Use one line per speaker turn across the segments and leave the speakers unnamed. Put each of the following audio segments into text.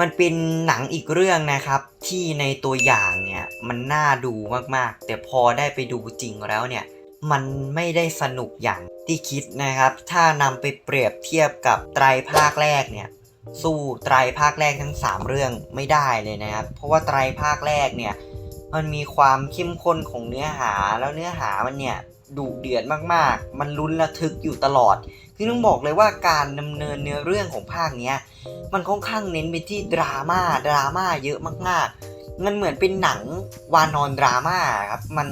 มันเป็นหนังอีกเรื่องนะครับ ที่ในตัวอย่างเนี่ยมันน่าดูมากๆ แต่พอได้ไปดูจริงแล้วเนี่ยมันไม่ได้สนุกอย่างที่คิดนะครับ ถ้านำไปเปรียบเทียบกับไตรภาคแรกเนี่ยสู้ไตรภาคแรกทั้ง 3 เรื่องไม่ได้เลยนะครับ เพราะว่าไตรภาคแรกเนี่ยมันมีความเข้มข้นของเนื้อหาแล้วเนื้อหามันเนี่ยดุเดือดมากๆ มันลุ้นระทึกอยู่ตลอด คือต้องบอกเลยว่าการดำเนินเนื้อเรื่องของภาคเนี้ยมันค่อนข้างเน้นไปที่ดราม่าดราม่าเยอะมากๆ มันเหมือนเป็นหนังวานอนดราม่าครับมัน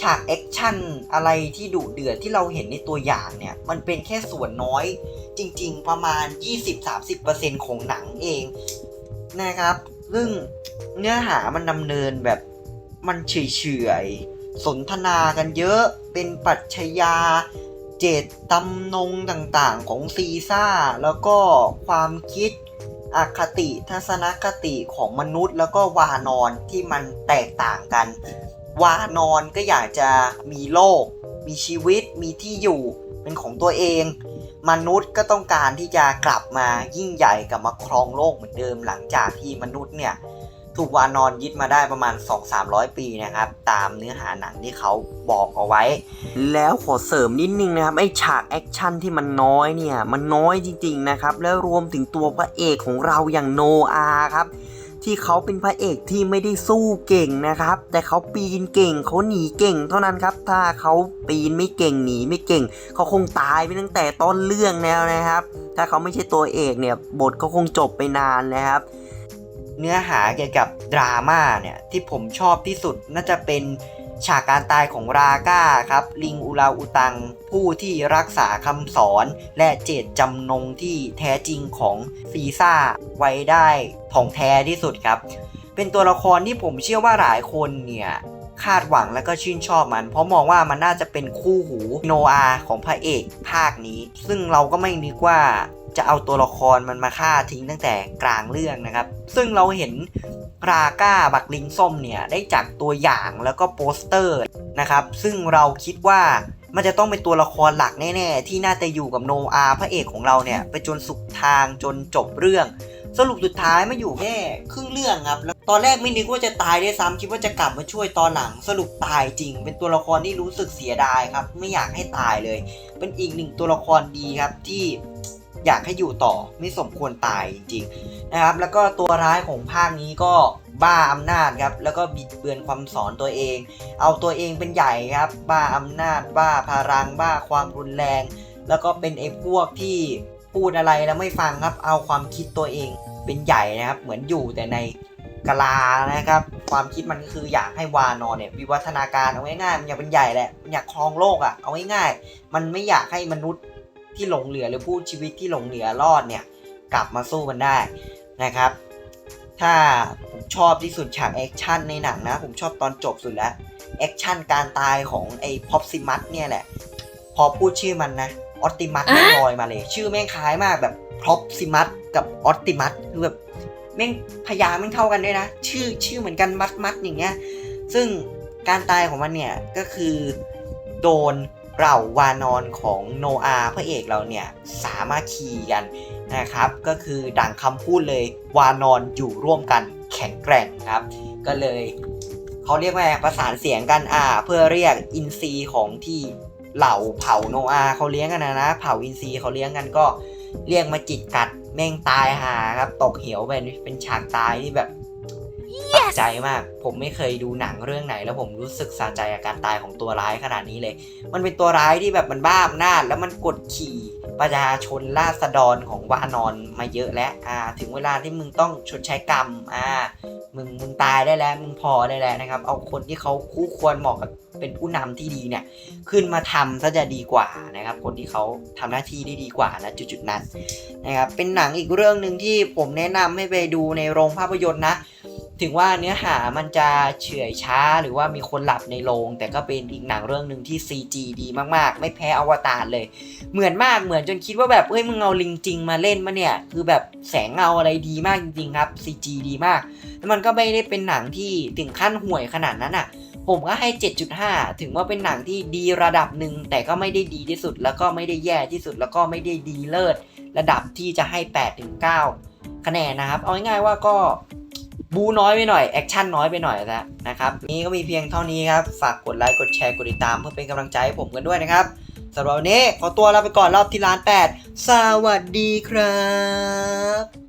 ฉากแอคชั่นอะไรที่ดุเดือดที่เราเห็นในตัวอย่างเนี่ย มันเป็นแค่ส่วนน้อยจริงๆประมาณ 20-30%ของหนังเองนะครับ ซึ่งเนื้อหามันดำเนินแบบมันเฉยๆสนทนากันเยอะเป็นปรัชญา เจตจำนงต่างๆของซีซ่า แล้วก็ความคิดอคติทัศนคติของมนุษย์ แล้วก็วานอนที่มันแตกต่างกัน วานอนก็อยากจะมีโลก มีชีวิตมีที่อยู่เป็นของตัวเอง มนุษย์ก็ต้องการที่จะกลับมายิ่งใหญ่กลับมาครองโลกเหมือนเดิมหลังจากที่มนุษย์เนี่ย ถูกวานอนยึดมาได้ประมาณ 2-300 ปีนะครับ ตามเนื้อหาหนังที่เขาบอกเอาไว้ แล้วขอเสริมนิดนึงนะครับ ไอฉากแอคชั่นที่มันน้อยเนี่ย มันน้อยจริงๆนะครับ แล้วรวมถึงตัวพระเอกของเราอย่างโนอาครับ ที่เขาเป็นพระเอกที่ไม่ได้สู้เก่งนะครับ แต่เขาปีนเก่งเขาหนีเก่งเท่านั้นครับ ถ้าเขาปีนไม่เก่งหนีไม่เก่ง เขาคงตายไปตั้งแต่ต้นเรื่องแล้วนะครับ ถ้าเขาไม่ใช่ตัวเอกเนี่ยบทก็คงจบไปนานนะครับ เนื้อหาเกี่ยวกับดราม่าเนี่ยที่ผมชอบที่สุดน่าจะเป็นฉากการตายของราก้าครับ ลิงอุลาอุตัง ผู้ที่รักษาคำสอนและเจตจำนงที่แท้จริงของซีซ่าไว้ได้ถ่องแท้ที่สุดครับ เป็นตัวละครที่ผมเชื่อว่าหลายคนเนี่ยคาดหวังและก็ชื่นชอบมัน เพราะมองว่ามันน่าจะเป็นคู่หูโนอาของพระเอกภาคนี้ ซึ่งเราก็ไม่นึกว่า จะเอาตัวละครมันมาฆ่าทิ้งตั้งแต่กลางเรื่องนะครับ ซึ่งเราเห็นราก้าบักลิงส้มเนี่ยได้จากตัวอย่างแล้วก็โปสเตอร์นะครับ ซึ่งเราคิดว่ามันจะต้องเป็นตัวละครหลักแน่ๆ ที่น่าจะอยู่กับโนอาพระเอกของเราเนี่ย ไปจนสุดทางจนจบเรื่อง สรุปสุดท้ายมาอยู่แค่ครึ่งเรื่องครับแล้วตอนแรกไม่นึกว่าจะตายได้วยซ้ำคิดว่าจะกลับมาช่วยตอนหลังสรุปตายจริง เป็นตัวละครที่รู้สึกเสียดายครับ ไม่อยากให้ตายเลย เป็นอีกหนึ่งตัวละครดีครับที่ อยากให้อยู่ต่อไม่สมควรตายจริงๆนะครับ แล้วก็ตัวร้ายของภาคนี้ก็บ้าอำนาจครับ แล้วก็บิดเบือนความสอนตัวเอง เอาตัวเองเป็นใหญ่ครับ บ้าอำนาจ บ้าพลัง บ้าความรุนแรง แล้วก็เป็นไอ้พวกที่พูดอะไรแล้วไม่ฟังครับ เอาความคิดตัวเองเป็นใหญ่นะครับ เหมือนอยู่แต่ในกลานะครับ ความคิดมันก็คืออยากให้วานอนเนี่ยวิวัฒนาการเอาง่ายๆมันอยากเป็นใหญ่แหละ มันอยากครองโลกอะ่ะ เอาง่ายๆมันไม่อยากให้มนุษย์ ที่หลงเหลือหรือผู้ชีวิตที่หลงเหลือรอดเนี่ย กลับมาสู้กันได้นะครับ ถ้าผมชอบที่สุดฉากแอคชั่นในหนังนะ ผมชอบตอนจบสุดแล้วแอคชั่นการตายของไอ้พ็อปซิมัสเนี่ยแหละ พอพูดชื่อมันนะออ t ติมัสแม่งลอยมาเลย ชื่อแม่งคล้ายมากแบบพ็อปซิมัสกับออ t ติมัสคือแบบแม่งพยางค์แม่งเท่ากันด้วยนะ ชื่อชื่อเหมือนกันมัดมัดอย่างเงี้ยซึ่งการตายของมันเนี่ยก็คือโดน เหล่าวานอนของโนอาพระเอกเราเนี่ยสามารถคีกันนะครับ ก็คือดังคำพูดเลยวานอนอยู่ร่วมกันแข็งแกร่งครับ ก็เลยเขาเรียกว่าประสานเสียงกันอ่าเพื่อเรียกอินซีของที่เหล่าเผ่าโนอาเขาเลี้ยงกันนะนะเผ่าอินซีเขาเลี้ยงกันก็เรียกมาจิตกัดแม่งตายหาครับตกเหวไปเป็นฉากตายที่แบบ สะใจมาก ผมไม่เคยดูหนังเรื่องไหน แล้วผมรู้สึกสะใจกับการตายของตัวร้ายขนาดนี้เลย มันเป็นตัวร้ายที่แบบมันบ้าอำนาจแล้วมันกดขี่ประชาชนราษฎรของวานอนมาเยอะแล้วอ่า ถึงเวลาที่มึงต้องชดใช้กรรม อ่า มึงมึงตายได้แล้ว มึงพอได้แล้วนะครับ เอาคนที่เขาคู่ควรเหมาะกับเป็นผู้นำที่ดีเนี่ย ขึ้นมาทำซะจะดีกว่านะครับ คนที่เขาทำหน้าที่ได้ดีกว่านะจุดๆนั้นนะครับ เป็นหนังอีกเรื่องหนึ่งที่ผมแนะนำให้ไปดูในโรงภาพยนตร์นะ ถึงว่าเนื้อหามันจะเฉื่อยช้าหรือว่ามีคนหลับในโรง แต่ก็เป็นอีกหนังเรื่องหนึ่งที่ CG ดีมากๆ ไม่แพ้อวตารเลย เหมือนมากเหมือนจนคิดว่าแบบเอ้ยมึงเอาลิงจริงมาเล่นมาเนี่ย คือแบบแสงเงาอะไรดีมากจริงๆครับ CG ดีมากแล้วมันก็ไม่ได้เป็นหนังที่ถึงขั้นห่วยขนาดนั้นอะ ผมก็ให้ 7.5 ถึงว่าเป็นหนังที่ดีระดับหนึ่งแต่ก็ไม่ได้ดีที่สุด แล้วก็ไม่ได้แย่ที่สุดแล้วก็ไม่ได้ดีเลิศระดับที่จะให้8ถึง9คะแนนนะครับ เอาง่ายๆว่าก็ บูน้อยไปหน่อย แอคชั่นน้อยไปหน่อยแล้วนะครับ นี้ก็มีเพียงเท่านี้ครับ ฝากกดไลค์ กดแชร์ กดติดตาม เพื่อเป็นกำลังใจให้ผมกันด้วยนะครับสำหรับวันนี้ขอตัวลาไปก่อนรอบที่ล้าน8สวัสดีครับ